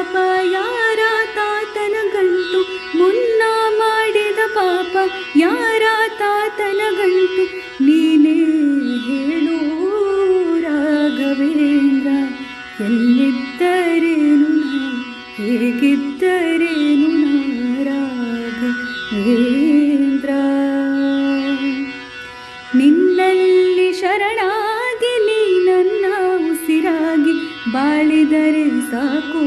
ಪಾಪ ಯಾರ ತಾತನಗಂಟು ಮುನ್ನ ಮಾಡಿದ ಪಾಪ ಯಾರ ತಾತನಗಂಟು ನೀನೇ ಹೇಳು ರಾಘವೇಂದ್ರ, ಎಲ್ಲಿದ್ದರೇನು ಹೇಗಿದ್ದರೇನು ರಾಘವೇಂದ್ರ? ನಿನ್ನಲ್ಲಿ ಶರಣಾಗಿ ನೀ ನನ್ನ ಉಸಿರಾಗಿ ಬಾಳಿದರೆ ಸಾಕು.